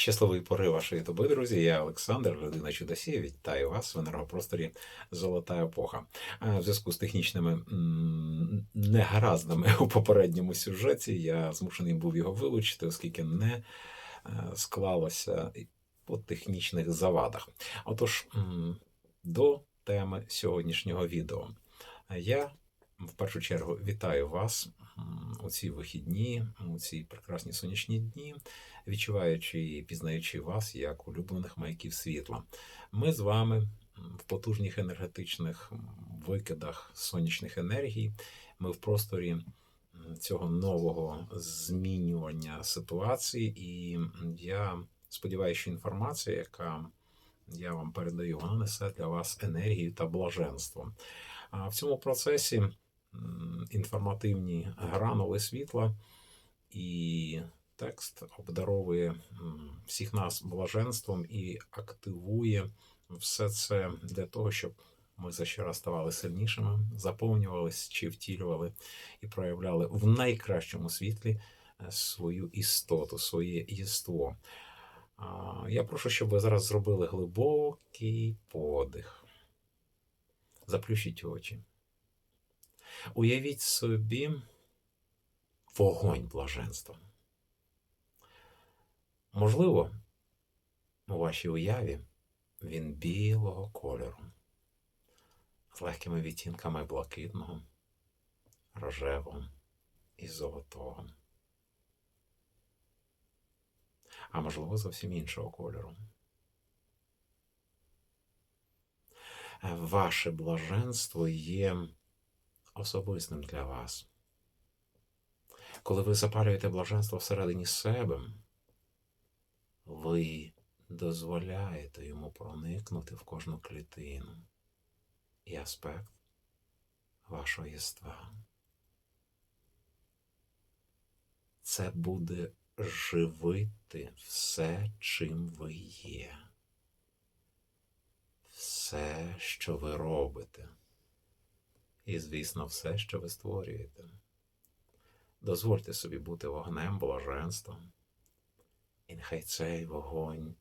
Щасливої пори вашої доби, друзі. Я Олександр, людина Чудосія. Вітаю вас в енергопросторі Золота епоха. В зв'язку з технічними м, негараздами у попередньому сюжеті я змушений був його вилучити, оскільки не е, склалося по технічних завадах. Отож, до теми сьогоднішнього відео. Я в першу чергу вітаю вас у ці вихідні, у ці прекрасні сонячні дні відчуваючи і пізнаючи вас як улюблених маяків світла. Ми з вами в потужних енергетичних викидах сонячних енергій. Ми в просторі цього нового змінювання ситуації, і я сподіваюся, що інформація, яка я вам передаю, вона несе для вас енергію та блаженство. А в цьому процесі інформативні гранули світла і текст обдаровує всіх нас блаженством і активує все це для того, щоб ми за щораз ставали сильнішими, заповнювались чи втілювали і проявляли в найкращому світлі е, свою істоту, своє єство. Я прошу, щоб ви зараз зробили глибокий подих. Заплющіть очі. Уявіть собі вогонь блаженства. Можливо, у вашій уяві він білого кольору, з легкими відтінками блакитного, рожевого і золотого. А можливо, зовсім іншого кольору. Ваше блаженство є особистим для вас. Коли ви запалюєте блаженство всередині себе, ви дозволяєте йому проникнути в кожну клітину і аспект вашого єства. Це буде живити все, чим ви є, все, що ви робите, і, звісно, все, що ви створюєте. Дозвольте собі бути вогнем блаженством. І нехай цей вогонь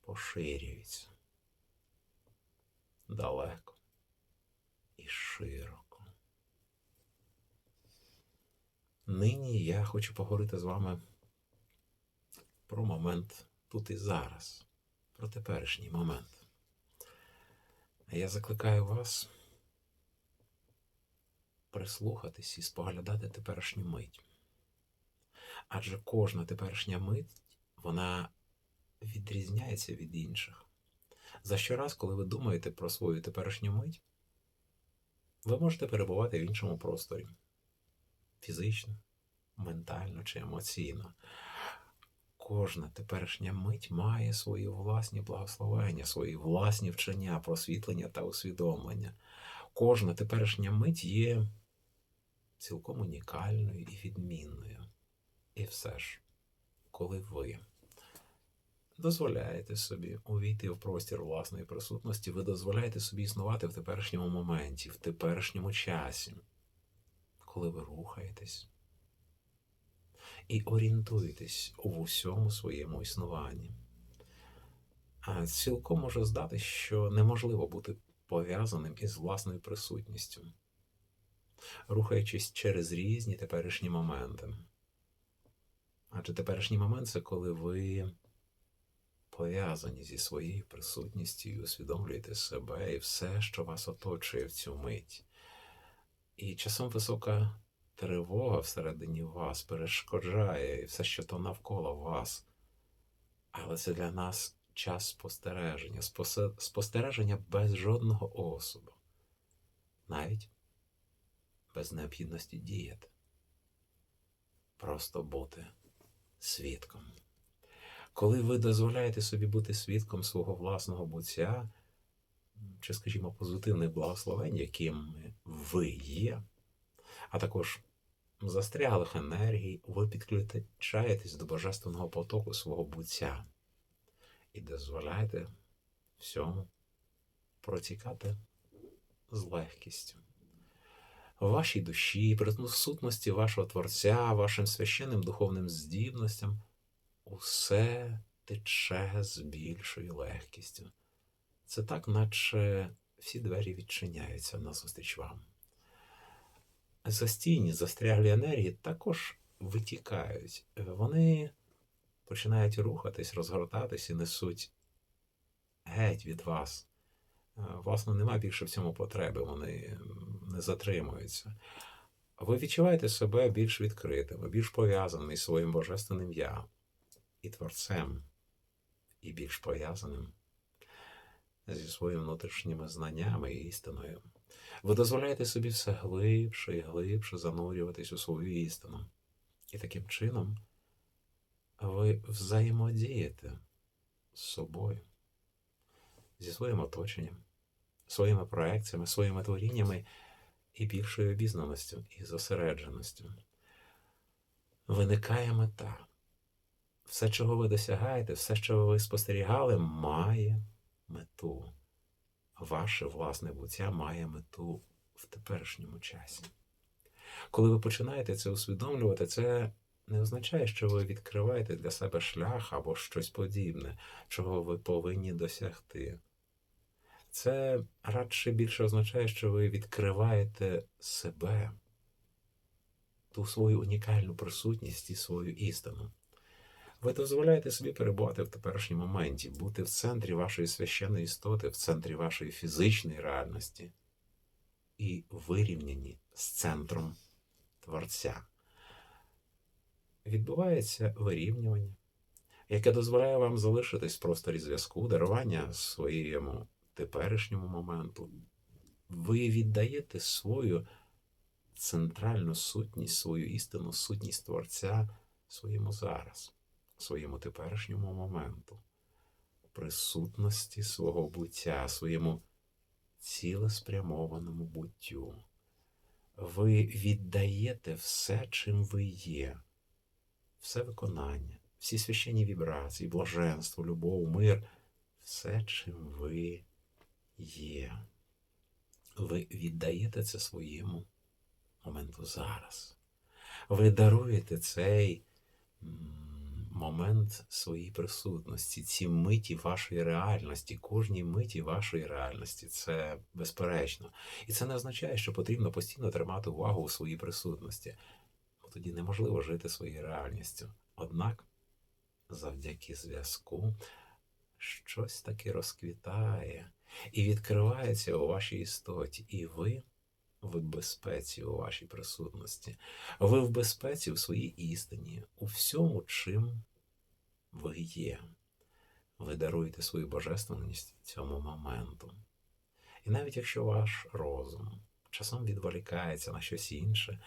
поширюється далеко і широко. Нині я хочу поговорити з вами про момент тут і зараз, про теперішній момент. Я закликаю вас прислухатись і споглядати теперішню мить. Адже кожна теперішня мить вона відрізняється від інших. За щораз, коли ви думаєте про свою теперішню мить, ви можете перебувати в іншому просторі фізично, ментально чи емоційно. Кожна теперішня мить має свої власні благословення, свої власні вчення, просвітлення та усвідомлення. Кожна теперішня мить є цілком унікальною і відмінною. І все ж, коли ви дозволяєте собі увійти в простір власної присутності, ви дозволяєте собі існувати в теперішньому моменті, в теперішньому часі, коли ви рухаєтесь і орієнтуєтесь у усьому своєму існуванні. А цілком може здатись, що неможливо бути пов'язаним із власною присутністю, рухаючись через різні теперішні моменти. Адже теперішній момент це коли ви пов'язані зі своєю присутністю і усвідомлюєте себе і все, що вас оточує в цю мить. І часом висока тривога всередині вас перешкоджає і все, що то навколо вас. Але це для нас час спостереження, спостереження без жодного осуду, навіть без необхідності діяти. Просто бути свідком. Коли ви дозволяєте собі бути свідком свого власного буття, чи, скажімо, позитивних благословень, яким ви є, а також застряглих енергій, ви підключаєтесь до божественного потоку свого буття і дозволяєте всьому протікати з легкістю. В вашій душі, присутності вашого Творця, вашим священним духовним здібностям усе тече з більшою легкістю. Це так, наче всі двері відчиняються назустріч вам. Застійні, застряглі енергії також витікають. Вони починають рухатись, розгортатись і несуть геть від вас. Е, Власне, нема більше в цьому потреби, вони не затримуються. Ви відчуваєте себе більш відкритими, більш пов'язаними з своїм божественним я і Творцем, і більш пов'язаним зі своїми внутрішніми знаннями і істиною. Ви дозволяєте собі все глибше і глибше занурюватись у свою істину. І таким чином ви взаємодієте з собою, зі своїм оточенням, своїми проекціями, своїми творіннями і більшою обізнаністю і зосередженістю. Виникає мета. Все, чого ви досягаєте, все, що ви спостерігали, має мету. Ваше власне буття має мету в теперішньому часі. Коли ви починаєте це усвідомлювати, це не означає, що ви відкриваєте для себе шлях або щось подібне, чого ви повинні досягти. Це радше більше означає, що ви відкриваєте себе, ту свою унікальну присутність і свою істину. Ви дозволяєте собі перебувати в теперішньому моменті, бути в центрі вашої священної істоти, в центрі вашої фізичної реальності і вирівняні з центром Творця. Відбувається вирівнювання, яке дозволяє вам залишитись в просторі зв'язку, дарування своєму теперішньому моменту. Ви віддаєте свою центральну сутність, свою істинну сутність Творця своєму зараз своєму теперішньому моменту, присутності свого буття, своєму цілеспрямованому буттю. Ви віддаєте все, чим ви є, все виконання, всі священні вібрації, блаженство, любов, мир, все, чим ви є. Ви віддаєте це своєму моменту зараз. Ви даруєте цей момент своєї присутності, ці миті вашої реальності, кожній миті вашої реальності. Це безперечно. І це не означає, що потрібно постійно тримати увагу у своїй присутності, бо тоді неможливо жити своєю реальністю. Однак, завдяки зв'язку, щось таки розквітає і відкривається у вашій істоті, і ви. В безпеці у вашій присутності, ви в безпеці в своїй істині, у всьому, чим ви є. Ви даруєте свою божественність цьому моменту. І навіть якщо ваш розум часом відволікається на щось інше,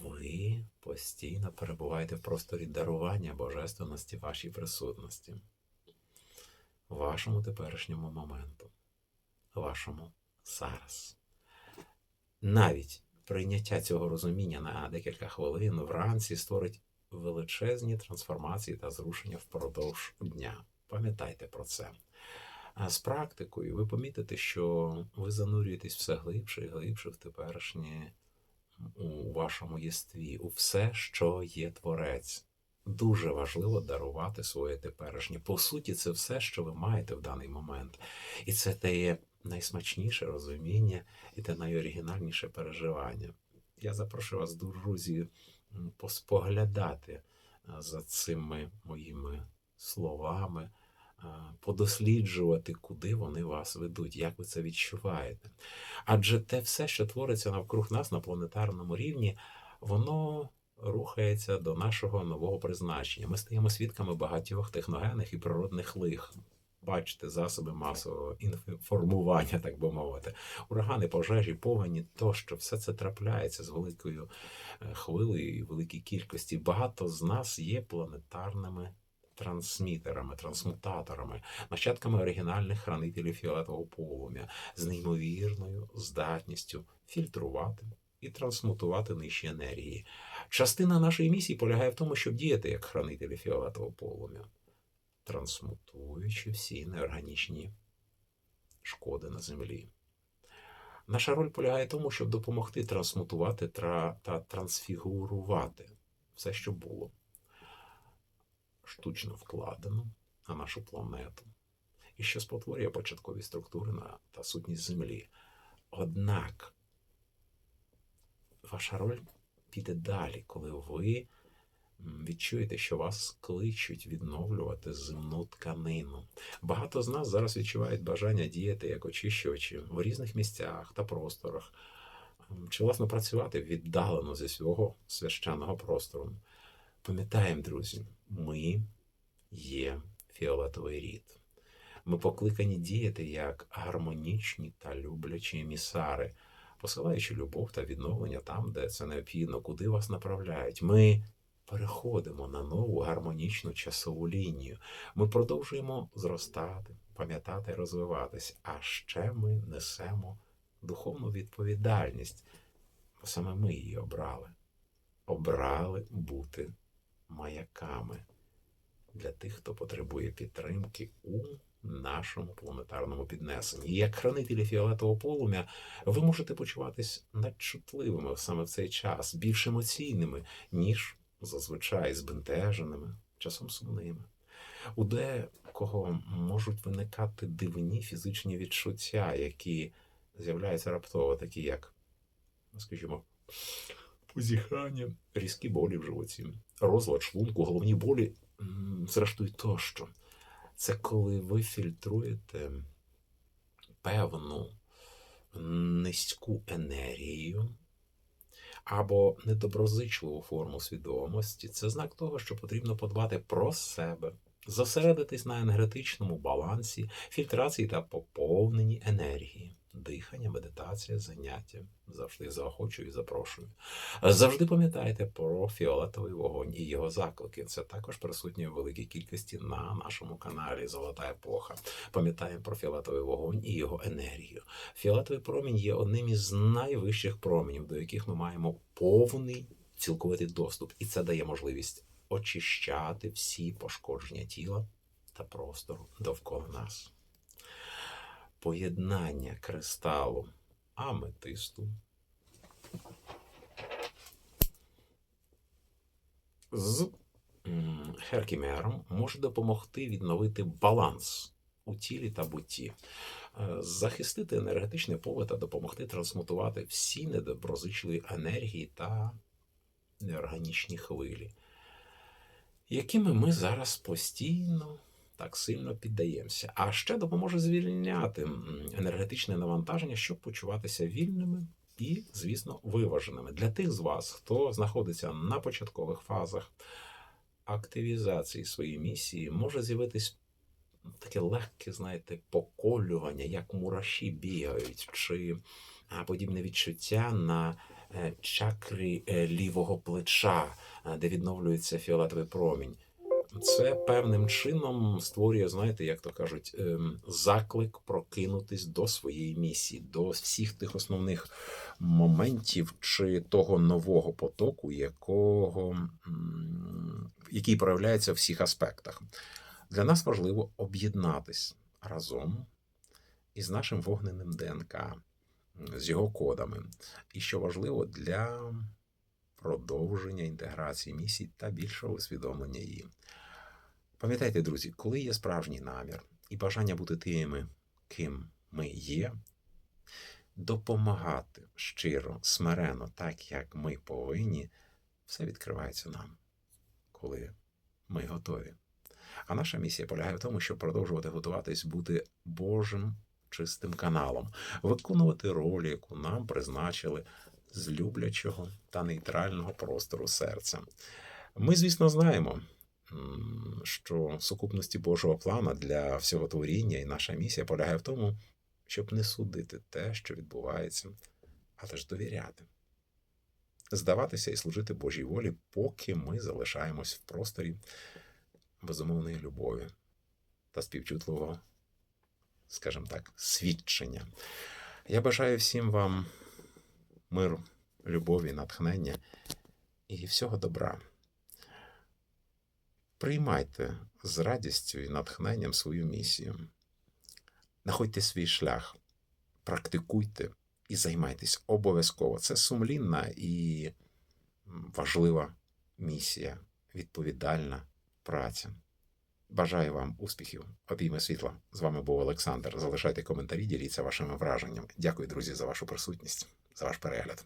ви постійно перебуваєте в просторі дарування божественності вашій присутності, вашому теперішньому моменту, вашому зараз. Навіть прийняття цього розуміння на декілька хвилин вранці створить величезні трансформації та зрушення впродовж дня. Пам'ятайте про це. А з практикою ви помітите, що ви занурюєтесь все глибше і глибше в теперішнє у вашому єстві, у все, що є творець. Дуже важливо дарувати своє теперішнє. По суті, це все, що ви маєте в даний момент. І це те є найсмачніше розуміння і те найоригінальніше переживання. Я запрошую вас, друзі, поспоглядати за цими моїми словами, подосліджувати, куди вони вас ведуть, як ви це відчуваєте. Адже те все, що твориться навкруг нас на планетарному рівні, воно рухається до нашого нового призначення. Ми стаємо свідками багатьох техногенних і природних лих. Бачите, засоби масового інформування, так би мовити, урагани, пожежі, повені, тощо, все це трапляється з великою е, хвилею і великій кількості. Багато з нас є планетарними трансмітерами, трансмутаторами, нащадками оригінальних хранителів фіолетового полум'я, з неймовірною здатністю фільтрувати і трансмутувати нижчі енергії. Частина нашої місії полягає в тому, щоб діяти як хранителі фіолетового полум'я трансмутуючи всі неорганічні шкоди на землі. Наша роль полягає в тому, щоб допомогти трансмутувати та трансфігурувати все, що було. штучно вкладено на нашу планету і що спотворює початкові структури на- та сутність Землі. Однак ваша роль піде далі, коли ви відчуєте, що вас кличуть відновлювати земну тканину. Багато з нас зараз відчувають бажання діяти як очищувачі в різних місцях та просторах, чи власне працювати віддалено зі свого священного простору. Пам'ятаємо, друзі, ми є фіолетовий рід. Ми покликані діяти як гармонічні та люблячі емісари, посилаючи любов та відновлення там, де це необхідно, куди вас направляють. Ми переходимо на нову гармонічну часову лінію. Ми продовжуємо зростати, пам'ятати розвиватись. А ще ми несемо духовну відповідальність, бо саме ми її обрали. Обрали бути маяками для тих, хто потребує підтримки у нашому планетарному піднесенні. І як хранителі фіолетового полум'я, ви можете почуватись надчутливими саме в цей час, більш емоційними, ніж зазвичай збентеженими, часом сумними. У декого можуть виникати дивні фізичні відчуття, які з'являються раптово, такі як, скажімо, позіхання, різкі болі в животі, розлад шлунку, головні болі, зрештою тощо. Це коли ви фільтруєте певну низьку енергію або недоброзичливу форму свідомості. Це знак того, що потрібно подбати про себе, зосередитись на енергетичному балансі, фільтрації та поповненні енергії. Дихання, медитація, заняття завжди заохочую і запрошую. Завжди пам'ятайте про фіолетовий вогонь і його заклики. Це також присутнє в великій кількості на нашому каналі Золота епоха. Пам'ятаємо про фіолетовий вогонь і його енергію. Фіолетовий промінь є одним із найвищих променів, до яких ми маємо повний цілковитий доступ, і це дає можливість очищати всі пошкодження тіла та простору довкола нас. Поєднання кристалу аметисту з херкімером може допомогти відновити баланс у тілі та бутті, е, захистити енергетичне поле та допомогти трансмутувати всі недоброзичливі енергії та неорганічні хвилі, якими ми зараз постійно так сильно піддаємося. А ще допоможе звільняти енергетичне навантаження, щоб почуватися вільними і, звісно, виваженими. Для тих з вас, хто знаходиться на початкових фазах активізації своєї місії, може з'явитись таке легке, знаєте, поколювання, як мураші бігають, чи подібне відчуття на е, чакрі е, лівого плеча, е, де відновлюється фіолетовий промінь. Це певним чином створює, знаєте, як то кажуть, ем, заклик прокинутись до своєї місії, до всіх тих основних моментів чи того нового потоку, якого, який проявляється в всіх аспектах. Для нас важливо об'єднатись разом із нашим вогненим ДНК, з його кодами. І що важливо для продовження інтеграції місій та більшого усвідомлення її. Пам'ятайте, друзі, коли є справжній намір і бажання бути тими, ким ми є, допомагати щиро, смирено, так як ми повинні, все відкривається нам, коли ми готові. А наша місія полягає в тому, щоб продовжувати готуватись бути Божим чистим каналом, виконувати роль, яку нам призначили з люблячого та нейтрального простору серця. Ми, звісно, знаємо, що сукупності Божого плана для всього творіння і наша місія полягає в тому, щоб не судити те, що відбувається, але ж довіряти, здаватися і служити Божій волі, поки ми залишаємось в просторі безумовної любові та співчутливого, скажімо так, свідчення. Я бажаю всім вам миру, любові, натхнення і всього добра. Приймайте з радістю і натхненням свою місію. Находьте свій шлях, практикуйте і займайтесь обов'язково. Це сумлінна і важлива місія, відповідальна праця. Бажаю вам успіхів, обійми світла. З вами був Олександр. Залишайте коментарі, діліться вашими враженнями. Дякую, друзі, за вашу присутність, за ваш перегляд.